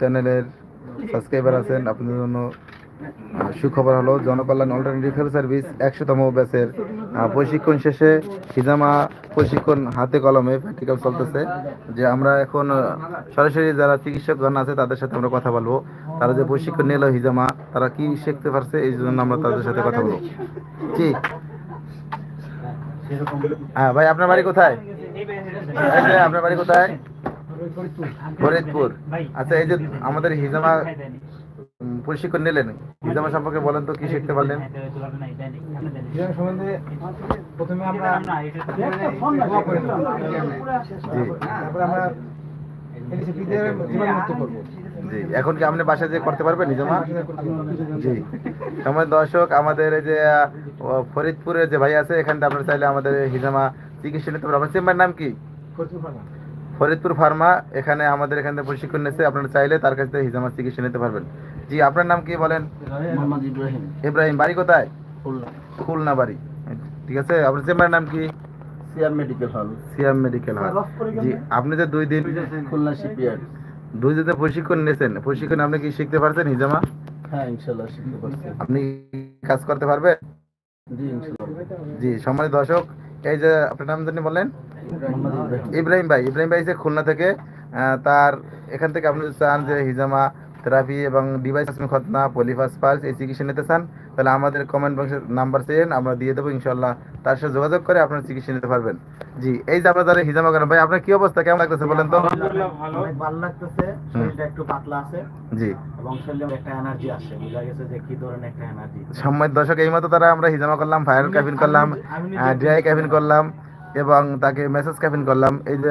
চ্যানেলের সাবস্ক্রাইবার আছেন, আপনাদের জন্য সুখবর হলো, জনকল্যাণ অল্টারনেটিভ হেলথ সার্ভিস একশোতম ব্যাচের প্রশিক্ষণ শেষে হিজামা প্রশিক্ষণ হাতে কলমে প্র্যাকটিক্যাল চলতেছে। যে আমরা এখন সরাসরি যারা চিকিৎসকগণ আছে, তাদের সাথে আমরা কথা বলব। তারা যে প্রশিক্ষণ নিল হিজামা তারা কি শিখতে পারছে, এই জন্য আমরা তাদের সাথে কথা বলব। জি। হ্যাঁ ভাই, আপনার বাড়ি কোথায়? আপনার বাড়ি কোথায়? ফরিদপুর। আচ্ছা এই যে আমাদের হিজামা প্রশিক্ষণ নিলেন। হিজামা সম্পর্কে বলেন তো কি শিখতে পারলেন? হিজামা সম্বন্ধে প্রথমে আমরা দোয়া করে নেব। জি তারপরে আমরা এখন কি আপনি বাসায় যে করতে পারবেন হিজামা? জি। সময় দর্শক আমাদের এই যে ফরিদপুরের যে ভাই আছে এখানটা আপনার চাইলে আমাদের হিজামা চিকিৎসা নিতে পারবেন। আপনার চেম্বার নাম কি? ফরিদপুর ফার্মা। এখানে আমাদের এখান থেকে প্রশিক্ষণ নিচ্ছে আপনারা চাইলে তার কাছ থেকে হিজামা চিকিৎসা নিতে পারবেন। জি আপনার নাম কি বলেন? ইব্রাহিম। ইব্রাহিম বাড়ি কোথায়? খুলনা। খুলনা বাড়ি। ঠিক আছে আপনার চেম্বারের নাম কি? সিয়াম মেডিকেল হল। সিয়াম মেডিকেল হল। জি আপনি যে দুই দিন খুলনা শিপইয়ার্ড। দুই দিনে প্রশিক্ষণ নিয়েছেন প্রশিক্ষণ আপনি কি শিখতে পারছেন হিজামা? হ্যাঁ ইনশাল্লাহ শিখতে পারছি। আপনি কাজ করতে পারবেন? জি জি সম্মানিত দর্শক এই যে আপনার নাম জানি মোহাম্মদ ইব্রাহিম ইব্রাহিম ভাই ইব্রাহিম ভাই যে খুলনা থেকে তার এখান থেকে আপনি চান যে হিজামা থেরাপি এবং ডিভাইস খতনা পলিফাস পালস এই চিকিৎসা নিতে চান তাহলে আমাদের কমেন্ট বক্সে নাম্বার চেন আমরা দিয়ে দেবো ইনশাল্লাহ তার সাথে যোগাযোগ করে আপনার চিকিৎসা নিতে পারবেন। জি এই যে আপনার যারা হিজামা করেন ভাই আপনার কি অবস্থা? কেমন লাগতেছে বলেন তো? অনেক ভালো লাগতেছে শরীরটা একটু পাতলা আছে। জি। এবং শরীরে একটা এনার্জি আসে বোঝা গেছে যে কি ধরনের একটা এনার্জি সম্মানিত দর্শক এই মতো তারা আমরা হিজামা করলাম ফায়ার ক্যাবিন করলাম ড্রাই ক্যাবিন করলাম। এবং তাকে মেসেজ ক্যাবিন করলাম। এই যে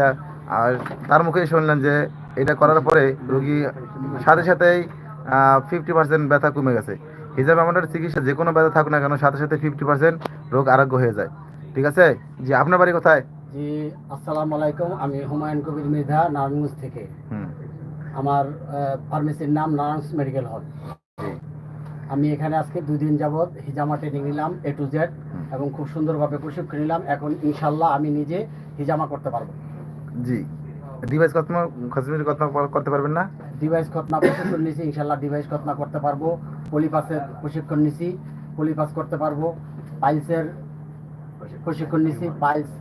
আর তার মুখেই শুনলেন যে এটা করার পরে রোগী সাথে সাথেই ফিফটি পার্সেন্ট ব্যথা কমে গেছে। হিজাবে আমাদের চিকিৎসা যে কোনো ব্যথা থাকুক না কেন সাথে সাথে ফিফটি পার্সেন্ট রোগ আরোগ্য হয়ে যায়। ঠিক আছে? জি আপনার বাড়ি কোথায়? জি আসসালামু আলাইকুম। আমি হুমায়ুন কবির মৃধা নারায়ণগঞ্জ থেকে। আমার ফার্মেসির নাম নারায়ণ মেডিকেল হল আমি এখানে আজকে দুই দিন যাবৎ হিজামা ট্রেনিং নিলাম এ টু জেড এবং খুব সুন্দরভাবে প্রশিক্ষণ নিলাম। এখন ইনশাল্লাহ আমি নিজে হিজামা করতে পারব। জি। ডিভাইস কত খসমির কথা করতে পারবেন না? ডিভাইস খতনা প্রশিক্ষণ নিছি ইনশাল্লাহ ডিভাইস খতনা করতে পারব। পলিপাসের প্রশিক্ষণ নিছি পলিপাস করতে পারব। পাইলসের প্রশিক্ষণ নিছি পাইলস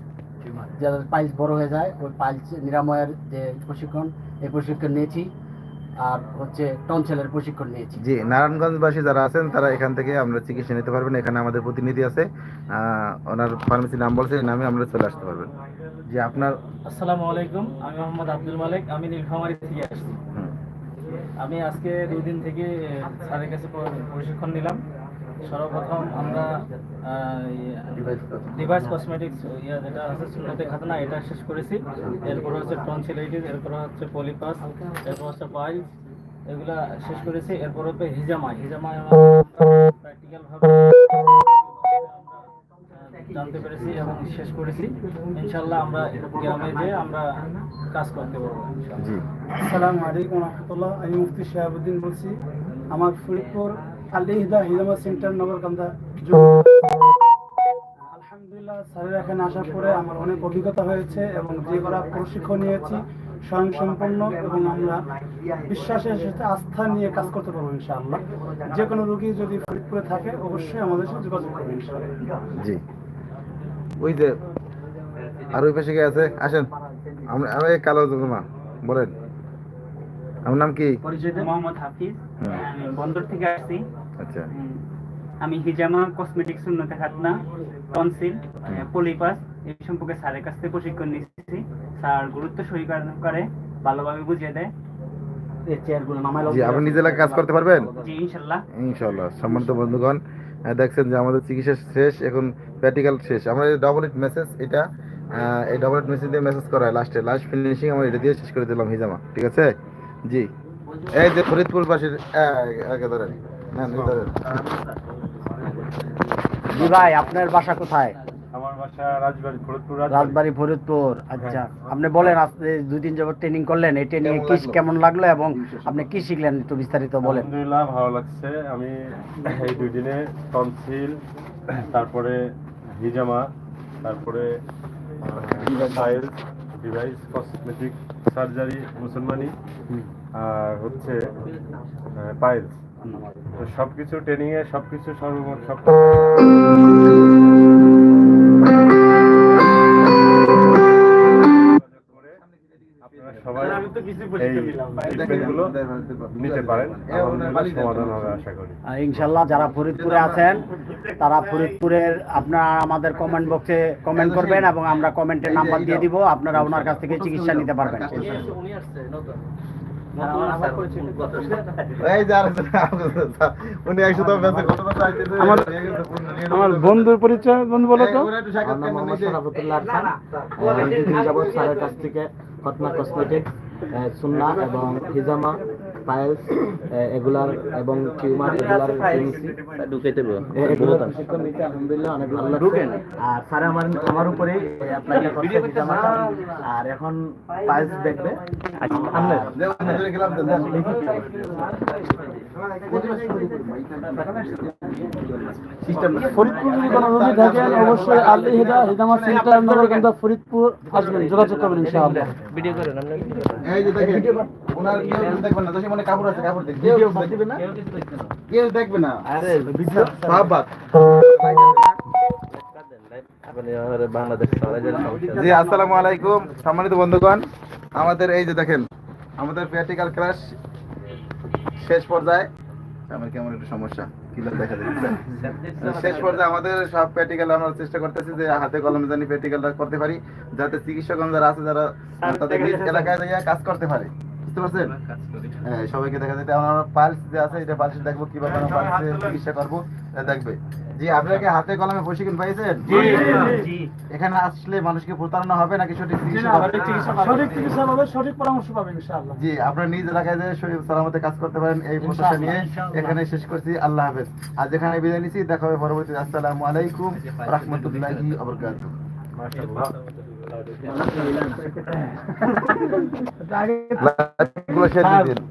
যাদের পাইলস বড় হয়ে যায় ওই পাইলস নিরাময়ের যে প্রশিক্ষণ এই প্রশিক্ষণ নিয়েছি। আর হচ্ছে টনসেলের প্রশিক্ষণ নিয়েছি। জি নারায়ণগঞ্জবাসী যারা আছেন তারা এখান থেকে আমরা চিকিৎসা নিতে পারবেন। এখানে আমাদের প্রতিনিধি আছে। ওনার ফার্মেসির নাম বলছে নামে আমরা চলে আসতে পারবেন। জি আপনার? আসসালামু আলাইকুম আমি মোহাম্মদ আব্দুল মালিক আমি নীলফামারী থেকে আসছি। আমি আজকে দুই দিন থেকে স্যারের কাছে প্রশিক্ষণ নিলাম। সর্বপ্রথম আমরা ডিভাইস কসমেটিক্স ইয়া যেটা আছে সুন্নতে খাতনা এটা শেষ করেছি। এরপর হচ্ছে টনসিলাইটিস এরপর হচ্ছে পলিপাস এরপর হচ্ছে পাইলস এগুলা শেষ করেছি। এরপর হচ্ছে হিজামা হিজামা প্র্যাকটিক্যাল ভাবে জানতে পেরেছি এবং শেষ করেছি। ইনশাল্লাহ আমরা গ্রামে যেয়ে আমরা কাজ করতে পারব আসসালামু আলাইকুম রহমতুল্লাহ। আমি মুফতি শাহাবুদ্দিন বলছি। আমার ফরিদপুর আলিহিদা হিজামা সেন্টার নগরকান্দা আলহামদুলিল্লাহ স্যারের এখানে আসার পরে আমার অনেক অভিজ্ঞতা হয়েছে এবং যে করা প্রশিক্ষণ নিয়েছি স্বয়ং সম্পন্ন এবং আমরা বিশ্বাসের সাথে আস্থা নিয়ে কাজ করতে পারব ইনশাআল্লাহ। যে কোনো রোগী যদি ফরিদপুরে থাকে অবশ্যই আমাদের সাথে যোগাযোগ করবে ইনশাআল্লাহ। জি। ওই যে আর ওই পাশে কে আছে? আসেন। আমরা আমি এই কালো মা বলেন। আমার নাম কি? পরিচয় মোহাম্মদ হাফিজ। বন্দর থেকে আসছি। আচ্ছা। আমি হিজামা কসমেটিক্স উন্নত খাতনা টনসিল পলিপাস এই সম্পর্কে স্যারের কাছ থেকে প্রশিক্ষণ নিচ্ছি স্যার গুরুত্ব সহকারে ভালোভাবে বুঝিয়ে দেয়। এই চেয়ারগুলো নামাই জি আপনি নিজে কাজ করতে পারবেন? জি ইনশাল্লাহ। ইনশাল্লাহ সম্মানিত বন্ধুগণ দেখছেন যে আমাদের চিকিৎসা শেষ এখন প্র্যাকটিক্যাল শেষ। আমরা ডবল ইট মেসেজ এটা এই ডবল ইট মেসেজ দিয়ে মেসেজ করা হয় লাস্টে লাস্ট ফিনিশিং আমরা এটা দিয়ে শেষ করে দিলাম হিজামা। ঠিক আছে? জি। এই যে ফরিদপুর ধরেন। না, ধরেন। জি ভাই আপনার বাসা কোথায়? আমার বাসা রাজবাড়ি ফরিদপুর রাজবাড়ি। ফরিদপুর। আচ্ছা আপনি বলেন আজকে দুই দিন যাবত ট্রেনিং করলেন এই ট্রেনিং কি কেমন লাগল এবং আপনি কি শিখলেন একটু বিস্তারিত বলেন। আলহামদুলিল্লাহ ভালো লাগছে। আমি এই দুই দিনে টনসিল তারপরে হিজামা তারপরে ডিভাইস কসমেটিক সার্জারি মুসলমানি আর হচ্ছে পাইলস। তো সবকিছু ট্রেনিং এ সবকিছু সর্বমোট সব সবাই নিতে পারেন সমাধান হবে আশা করি। ইনশাল্লাহ যারা ফরিদপুরে আছেন তারা ফরিদপুরের আপনারা আমাদের কমেন্ট বক্সে কমেন্ট করবেন এবং আমরা কমেন্টের নাম্বার দিয়ে দিব আপনারা ওনার কাছ থেকে চিকিৎসা নিতে পারবেন। আমার- বন্ধুর পরিচয় বন্ধু বলো তো? স্যারের কাছ থেকে খতনা কসমেটিক সুন্না এবং হিজামা। পায়েলস এগুলার এবং টিউমার এগুলার প্রশিক্ষণ নিতে আলহামদুলিল্লাহ অনেক ভালো লাগছে। আর স্যার আমার আমার উপরে আপনাকে আর এখন পায়েলস দেখবে। সামনে ফরিদপুর যদি কোনো রোগী থাকেন অবশ্যই আলী হেদা হেদামা সেন্টার নগরকান্দা ফরিদপুর আসবেন যোগাযোগ করবেন ইনশাআল্লাহ। এই যে দেখেন, ওনার কেউ দেখবেন না, দোষী মনে কাপড় আছে, কাপড় দেখবে। কেউ দেখবে না? কেউ দেখবে না। সাহাবাত। জি আসসালামু আলাইকুম সম্মানিত বন্ধুগণ। আমাদের এই যে দেখেন আমাদের প্র্যাকটিক্যাল ক্লাস শেষ পর্যায়ে। আমার কেমন একটু সমস্যা? দেখা যাচ্ছে শেষ পর্যায়ে আমাদের সব প্র্যাকটিক্যাল আমরা চেষ্টা করতেছি যে হাতে কলমে জানি প্র্যাকটিক্যালটা করতে পারি যাতে চিকিৎসকগণ যারা আছে যারা তাদের নিজ এলাকায় যাইয়া কাজ করতে পারে। বুঝতে পারছেন? হ্যাঁ সবাইকে দেখা যাচ্ছে। আমরা পালস যে আছে এটা পালস দেখব কীভাবে আমরা পালসে চিকিৎসা করব। দেখবে। জি আপনারা কি হাতে কলমে প্রশিক্ষণ পাইছেন? এখানে আসলে মানুষকে প্রতারণা হবে নাকি সঠিক চিকিৎসা হবে? সঠিক চিকিৎসা পাবে সঠিক পরামর্শ পাবে ইনশাআল্লাহ। জি আপনারা নিজ এলাকায় যে শরীর সালামতে কাজ করতে পারেন এই প্রত্যাশা নিয়ে এখানে শেষ করছি। আল্লাহ হাফেজ। আর যেখানে বিদায় নিচ্ছি। দেখা হবে পরবর্তী আসসালামু আলাইকুম রহমতুল্লাহি লাইটগুলো শেষ দিন